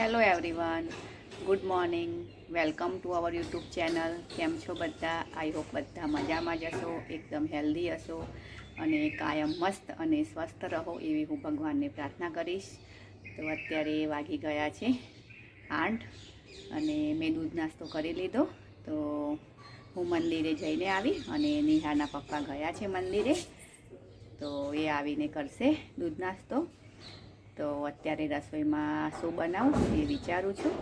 Hello everyone good morning welcome to our YouTube channel કેમ છો બધા? આઈ હોપ બધા મજામાં જ હશો, એકદમ હેલ્ધી હશો અને કાયમ મસ્ત અને સ્વસ્થ રહો એવી હું ભગવાનને પ્રાર્થના કરીશ. તો અત્યારે વાગી ગયા છે આઠ અને મેં દૂધ નાસ્તો કરી લીધો. તો હું મંદિરે જઈને આવી અને નિહાના પપ્પા ગયા છે મંદિરે. તો એ આવીને કરશે દૂધ નાસ્તો. તો અત્યારે રસોઈમાં શું બનાવું એ વિચારું છું.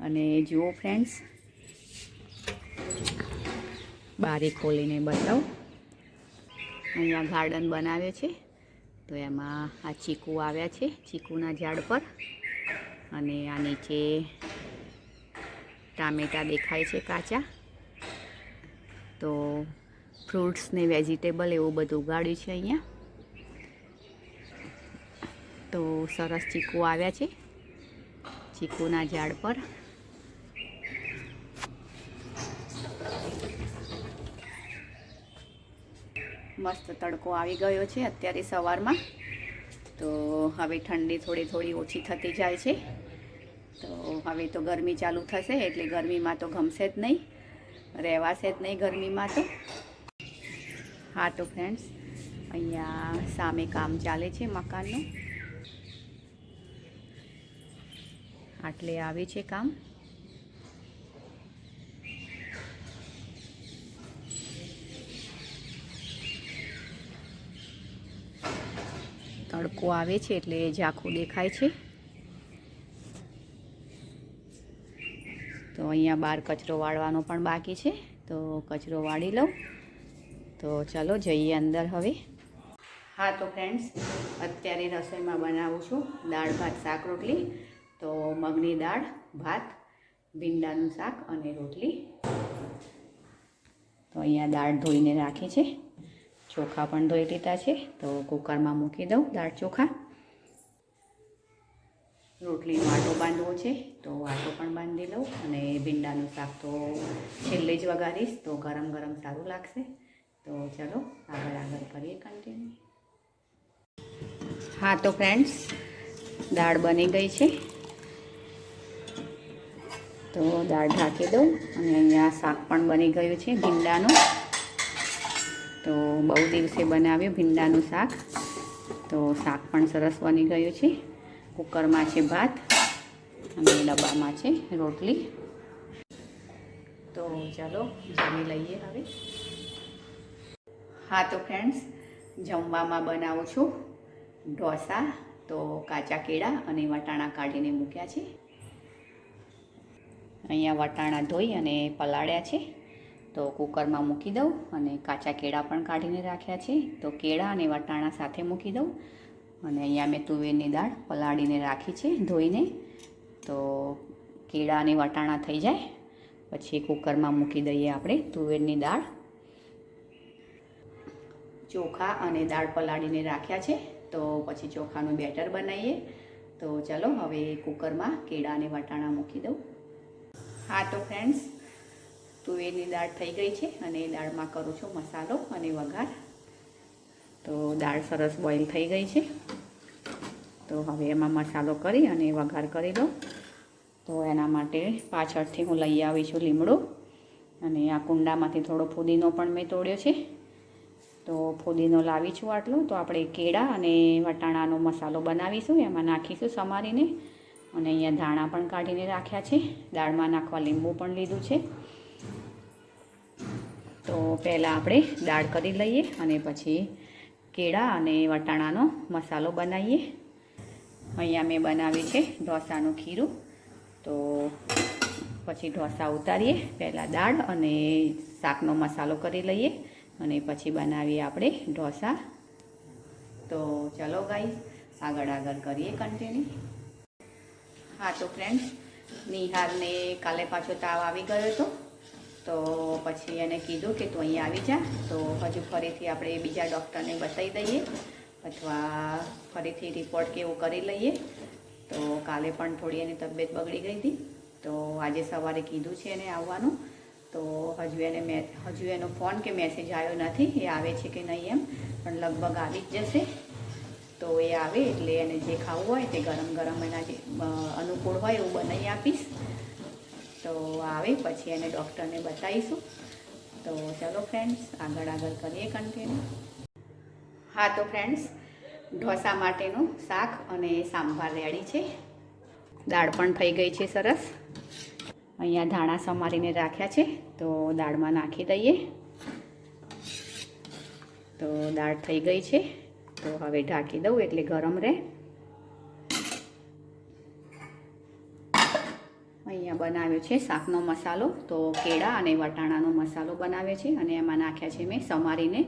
અને જુઓ ફ્રેન્ડ્સ, બારી ખોલીને બતાવું. અહીંયા ગાર્ડન બનાવ્યો છે, તો એમાં આ ચીકુ આવ્યા છે, ચીકુના ઝાડ પર. અને આ નીચે ટામેટાં દેખાય છે કાચા. તો ફ્રૂટ્સ ને વેજીટેબલ એવું બધું ઉગાડ્યું છે અહીંયા. તો સરસ ચીકુ આવ્યા છે, ચીકુના ઝાડ પર. મસ્ત તડકો આવી ગયો છે અત્યારે સવારમાં. તો હવે ઠંડી થોડી થોડી ઓછી થતી જાય છે. તો હવે તો ગરમી ચાલુ થશે એટલે ગરમીમાં તો ગમશે જ નહીં. રહેવાશે જ નહીં ગરમીમાં તો. હા તો ફ્રેન્ડ્સ અહીંયા સામે કામ ચાલે છે મકાનનું. આટલે આવે છે કામ. તડકો આવે છે એટલે ઝાંખું દેખાય છે. તો અહીંયા બહાર કચરો વાળવાનો પણ બાકી છે. તો કચરો વાળી લઉં. તો ચલો જઈએ અંદર હવે. હા, તો ફ્રેન્ડ્સ અત્યારે રસોઈમાં બનાવું છું દાળ, ભાત, શાક, રોટલી. તો મગની દાળ, ભાત, ભીંડાનું શાક અને રોટલી. તો અહીંયા દાળ ધોઈને રાખી છે. ચોખા પણ ધોઈ લીધા છે. તો કુકરમાં મૂકી દઉં દાળ ચોખા. રોટલીનો આટો બાંધવો છે, તો આટો પણ બાંધી લઉં અને ભીંડાનું શાક તો છેલ્લે જ વઘારીશ, તો ગરમ ગરમ સારું લાગશે. તો ચલો, આગળ આગળ કરીએ કન્ટિન્યુ હા, તો ફ્રેન્ડ્સ દાળ બની ગઈ છે. તો દાળ ઢાંકી દઉં અને અહીંયા શાક પણ બની ગયું છે ભીંડાનું. તો બહુ દિવસે બનાવ્યું ભીંડાનું શાક. તો શાક પણ સરસ બની ગયું છે. કુકરમાં છે ભાત અને ડબ્બામાં છે રોટલી. તો ચાલો, જમી લઈએ હવે. હા, તો ફ્રેન્ડ્સ જમવામાં બનાવું છું. ઢોસા, તો કાચા કેળા અને વટાણા કાઢીને મૂક્યા છે. અહીંયા વટાણા ધોઈ અને પલાળ્યા છે. તો કુકરમાં મૂકી દઉં અને કાચા કેળા પણ કાઢીને રાખ્યા છે. તો કેળા અને વટાણા સાથે મૂકી દઉં અને અહીંયા મેં તુવેરની દાળ પલાળીને રાખી છે ધોઈને. તો કેળા અને વટાણા થઈ જાય. પછી કુકરમાં મૂકી દઈએ આપણે તુવેરની દાળ. ચોખા અને દાળ પલાળીને રાખ્યા છે. તો પછી ચોખાનું બેટર બનાવીએ. તો ચલો હવે કુકરમાં કેળા અને વટાણા મૂકી દઉં. હા, તો ફ્રેન્ડ્સ તુવેરની દાળ થઈ ગઈ છે અને દાળમાં કરું છું મસાલો અને વઘાર. તો દાળ સરસ બોઇલ થઈ ગઈ છે. તો હવે એમાં મસાલો કરી અને વઘાર કરી દો તો એના માટે પાછળથી હું લઈ આવી છું લીમડો અને આ કુંડામાંથી થોડો ફુદીનો પણ મેં તોડ્યો છે. તો ફુદીનો લાવી છું આટલો. તો આપણે કેળા અને વટાણાનો મસાલો બનાવીશું. એમાં નાખીશું સમારીને. અને અહીંયા ધાણા પણ કાઢીને રાખ્યા છે. દાળમાં નાખવા લીંબુ પણ લીધું છે. તો પહેલાં આપણે દાળ કરી લઈએ અને પછી કેળા અને વટાણાનો મસાલો બનાવીએ. અહીંયા મેં બનાવ્યું છે ઢોસાનું ખીરું. તો પછી ઢોસા ઉતારીએ. પહેલાં દાળ અને શાકનો મસાલો કરી લઈએ અને પછી બનાવીએ આપણે ઢોસા. તો ચલો ગાઈ આગળ આગળ કરીએ કન્ટિન્યુ હા, તો ફ્રેન્ડ્સ નિહારને કાલે પાછો તાવ આવી ગયો હતો. તો પછી એને કીધું કે તું અહીં આવી જા. તો હજુ ફરીથી આપણે બીજા ડૉક્ટરને બતાવી દઈએ અથવા ફરીથી રિપોર્ટ કે કરી લઈએ. તો કાલે પણ થોડી એની તબિયત બગડી ગઈ હતી. તો આજે સવારે કીધું છે એને આવવાનું. તો હજુ એને મેં, હજુ એનો ફોન કે મેસેજ આવ્યો નથી. એ આવે છે કે નહીં એમ. પણ લગભગ આવી જ જશે. તો એ આવે એટલે એને જે ખાવું હોય તે ગરમ ગરમ એના જે અનુકૂળ હોય એવું બનાવી આપીશ. તો આવે, પછી એને ડૉક્ટરને બતાવીશું. તો ચલો ફ્રેન્ડ્સ, આગળ આગળ કરીએ કન્ટિન્યુ હા, તો ફ્રેન્ડ્સ, ઢોસા માટેનું શાક અને સાંભાર રેડી છે. દાળ પણ થઈ ગઈ છે સરસ. અહીંયા ધાણા સમારીને રાખ્યા છે, તો દાળમાં નાખી દઈએ. તો દાળ થઈ ગઈ છે. તો હવે ઢાંકી દઉં એટલે ગરમ રહે. અહીંયા બનાવ્યો છે શાકનો મસાલો, તો કેળા અને વટાણાનો મસાલો બનાવ્યો છે અને એમાં નાખ્યા છે મેં સમારીને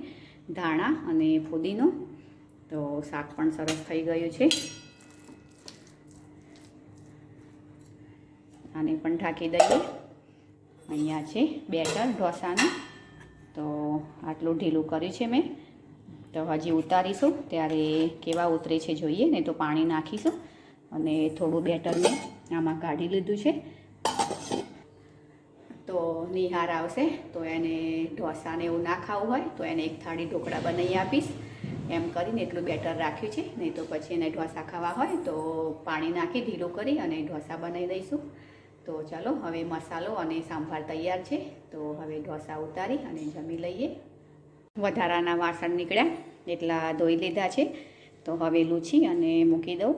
ધાણા અને ફુદીનો. તો શાક પણ સરસ થઈ ગયું છે. આને પણ ઢાંકી દઈએ. અહીંયા છે બેટર ઢોસાનું. તો આટલું ઢીલું કર્યું છે મેં. તો હજી ઉતારીશું. ત્યારે કેવા ઉતરે છે જોઈએ ને તો પાણી નાખીશું અને થોડું બેટર મેં આમાં કાઢી લીધું છે. તો નિહાર આવશે તો એને ઢોસાને એવું ના ખાવું હોય તો એને એક થાળી ઢોકળા બનાવી આપીશ. એમ કરીને એટલું બેટર રાખ્યું છે. નહીં તો પછી એને ઢોસા ખાવા હોય તો પાણી નાખી ઢીલું કરી અને ઢોસા બનાવી દઈશું. તો ચાલો, હવે મસાલો અને સાંભાર તૈયાર છે. તો હવે ઢોસા ઉતારી અને જમી લઈએ. વધારાના વાસણ નીકળ્યા એટલા ધોઈ લીધા છે. તો હવે લૂછી અને મૂકી દઉં.